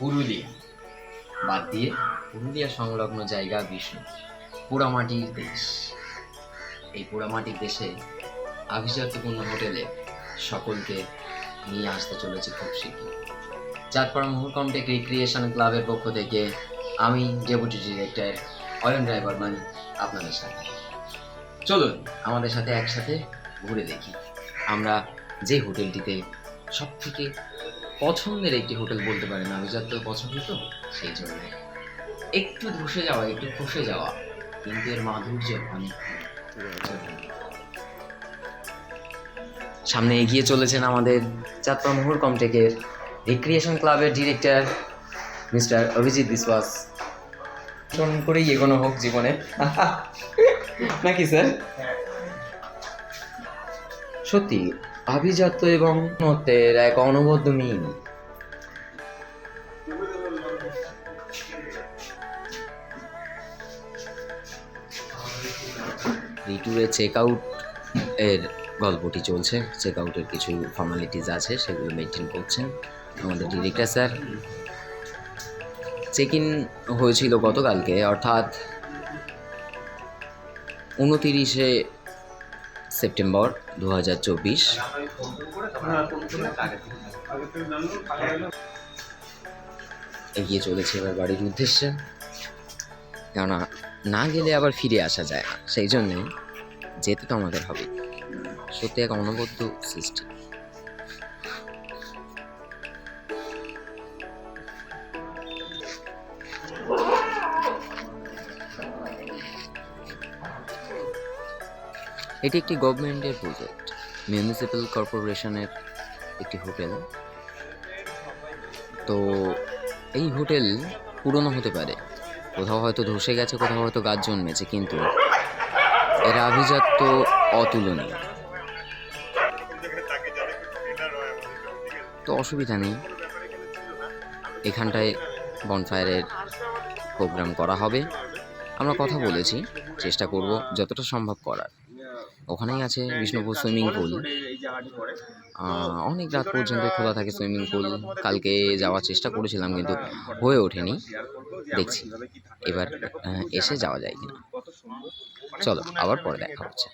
পুরুলিয়া। বাদ দিয়ে পুরুলিয়া সংলগ্ন জায়গা বিষ্ণু পোড়ামাটির দেশ। এই পোড়ামাটির দেশে আভিজাত্যপূর্ণ হোটেলে সকলকে নিয়ে আসতে চলেছে খুব শীঘ্রই। চাঁদপাড়া মোহরকমটেক রিক্রিয়েশন ক্লাবের পক্ষ থেকে আমি ডেপুটি ডিরেক্টর অয়ন রায় বর্মান আপনাদের সাথে। চলুন, আমাদের সাথে একসাথে ঘুরে দেখি। আমরা যে হোটেলটিতে সব থেকে পছন্দের একটি হোটেল বলতে পারেন আভিজাত্য পছন্দ তো সেই জন্য। একটু ধসে যাওয়া একটু খসে যাওয়া কিন্তু এর মাধুর্য অনেক। সামনে এগিয়ে চলেছেন আমাদের চাঁদপাড়া মোহর কমটেকের রিক্রিয়েশন ক্লাবের director mister Abhijit Biswas phone করেই এগোনো হোক জীবনে। নাকি স্যার সত্যি আভিজাত্য এবং নত্যের এক অনবদ্য মিল। রিটুরে চেক আউট এর গল্পটি চলছে। চেক আউটের কিছু ফর্মালিটিস আছে, সেগুলো মেনটেন করছেন আমাদের ডিরেক্টর স্যার। চেক ইন হয়েছিল গতকালকে, অর্থাৎ উনতিরিশে সেপ্টেম্বর দু চব্বিশ। এগিয়ে চলেছে এবার বাড়ির উদ্দেশ্যে। কেননা, না গেলে আবার ফিরে আসা যায় না। সেই জন্যে যেতে তো আমাদের হবে সত্যি এক অনবদ্য সৃষ্টি। এটি একটি গভর্নমেন্টের প্রজেক্ট। মিউনিসিপ্যাল কর্পোরেশনের একটি হোটেল। তো এই হোটেল পুরনো হতে পারে। কোথাও হয়তো ধসে গেছে, কোথাও হয়তো গাছ জন্মেছে, কিন্তু এর আভিজাত্য অতুলনীয়। তো অসুবিধা নেই। এখানটায় বনফায়ারের প্রোগ্রাম করা হবে। আমরা কথা বলেছি, চেষ্টা করব যতটা সম্ভব করার। ওখানেই আছে বিষ্ণুপুর সুইমিং পুল অনেক রাত পর্যন্ত খোলা থাকে সুইমিং পুল কালকে যাওয়ার চেষ্টা করেছিলাম কিন্তু হয়ে ওঠেনি। দেখছি। এবার এসে যাওয়া যায় কিনা। চলো আবার পরে দেখা হচ্ছে।